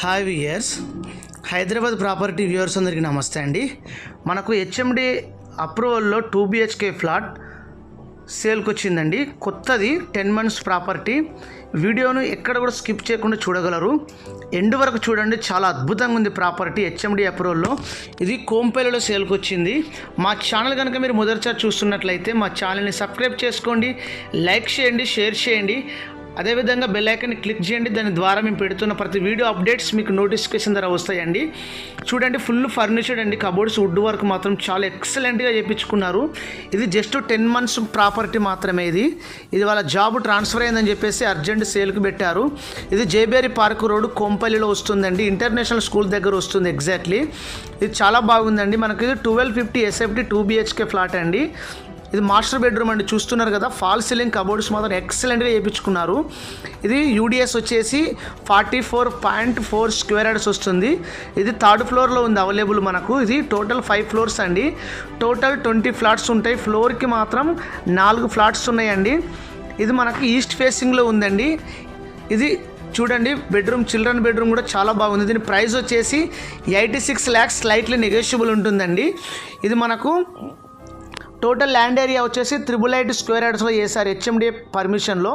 Hi viewers Hyderabad property viewers అందరికీ నమస్తే అండి. మనకు హెచ్ఎండి అప్రూవల్లో టూ బిహెచ్కే ఫ్లాట్ సేల్కి వచ్చిందండి కొత్తది టెన్ మంత్స్ ప్రాపర్టీ. వీడియోను ఎక్కడ కూడా స్కిప్ చేయకుండా చూడగలరు. ఎండ్ వరకు చూడండి. చాలా అద్భుతంగా ఉంది ప్రాపర్టీ హెచ్ఎండి అప్రూవల్లో ఇది కోంపల్లిలో సేల్కి వచ్చింది మా ఛానల్ కనుక మీరు మొదటిసారి చూస్తున్నట్లయితే మా ఛానల్ని సబ్స్క్రైబ్ చేసుకోండి. లైక్ చేయండి షేర్ చేయండి. అదేవిధంగా బెల్ ఐకాన్ని క్లిక్ చేయండి. దాని ద్వారా మేము పెడుతున్న ప్రతి వీడియో అప్డేట్స్ మీకు నోటిఫికేషన్ ద్వారా వస్తాయండి. చూడండి ఫుల్ ఫర్నిచర్డ్ అండి. కబోర్డ్స్ వుడ్ వర్క్ మాత్రం చాలా ఎక్సలెంట్గా చేయించుకున్నారు ఇది జస్ట్ టెన్ మంత్స్ ప్రాపర్టీ మాత్రమే ఇది. ఇది వాళ్ళ జాబ్ ట్రాన్స్ఫర్ అయిందని చెప్పేసి అర్జెంట్ సేల్కి పెట్టారు. ఇది జేబేరి పార్క్ రోడ్ కొంపల్లిలో వస్తుందండి. ఇంటర్నేషనల్ స్కూల్ దగ్గర వస్తుంది ఎగ్జాక్ట్లీ ఇది చాలా బాగుందండి. మనకి twelve fifty SFT two BHK flat అండి. ఇది మాస్టర్ బెడ్రూమ్ అండి చూస్తున్నారు కదా. ఫాల్ సీలింగ్ కబోర్డ్స్ మాత్రం ఎక్సలెంట్గా చేయించుకున్నారు ఇది యూడిఎస్ వచ్చేసి forty four point four square yards వస్తుంది. ఇది థర్డ్ ఫ్లోర్లో ఉంది అవైలబుల్ మనకు. ఇది టోటల్ ఫైవ్ ఫ్లోర్స్ అండి. టోటల్ ట్వంటీ ఫ్లాట్స్ ఉంటాయి. ఫ్లోర్కి మాత్రం నాలుగు ఫ్లాట్స్ ఉన్నాయండి. ఇది మనకు ఈస్ట్ ఫేసింగ్లో ఉందండి. ఇది చూడండి బెడ్రూమ్ చిల్డ్రన్ బెడ్రూమ్ కూడా చాలా బాగుంది. దీని ప్రైస్ వచ్చేసి eighty six lakhs slightly negotiable ఉంటుందండి. ఇది మనకు టోటల్ ల్యాండ్ ఏరియా వచ్చేసి త్రిబుల్ ఎయిట్ స్క్వేర్ యార్డ్స్లో చేశారు. హెచ్ఎండిఏ పర్మిషన్లో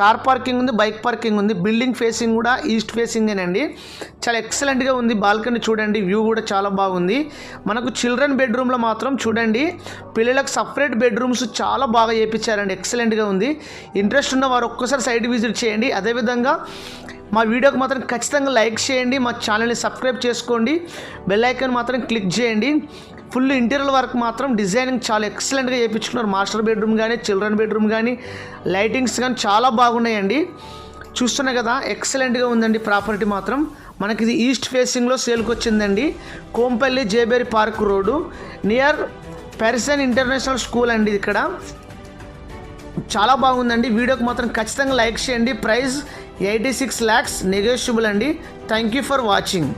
కార్ పార్కింగ్ ఉంది బైక్ పార్కింగ్ ఉంది బిల్డింగ్ ఫేసింగ్ కూడా ఈస్ట్ ఫేసింగేనండి చాలా ఎక్సలెంట్గా ఉంది బాల్కనీ చూడండి వ్యూ కూడా చాలా బాగుంది. మనకు చిల్డ్రన్ బెడ్రూమ్లో మాత్రం చూడండి పిల్లలకు సపరేట్ బెడ్రూమ్స్ చాలా బాగా చేయించారండి ఎక్సలెంట్గా ఉంది. ఇంట్రెస్ట్ ఉన్న వారు ఒక్కసారి సైట్ విజిట్ చేయండి. అదేవిధంగా మా వీడియోకి మాత్రం ఖచ్చితంగా లైక్ చేయండి మా ఛానల్ని సబ్స్క్రైబ్ చేసుకోండి బెల్ ఐకాన్ మాత్రం క్లిక్ చేయండి. ఫుల్ ఇంటీరియర్ వర్క్ మాత్రం డిజైనింగ్ చాలా ఎక్సలెంట్గా చేయించుకున్నారు. మాస్టర్ బెడ్రూమ్ కానీ చిల్డ్రన్ బెడ్రూమ్ కానీ లైటింగ్స్ కానీ చాలా బాగున్నాయండి. చూస్తున్నాయి కదా ఎక్సలెంట్గా ఉందండి ప్రాపర్టీ మాత్రం. మనకి ఇది ఈస్ట్ ఫేసింగ్లో సేల్కి వచ్చిందండి. Kompally Jayabheri park road near పెరిసన్ international school అండి ఇక్కడ. చాలా బాగుందండి. వీడియోకి మాత్రం ఖచ్చితంగా లైక్ చేయండి. Price eighty six lakhs negotiable అండి. Thank you for watching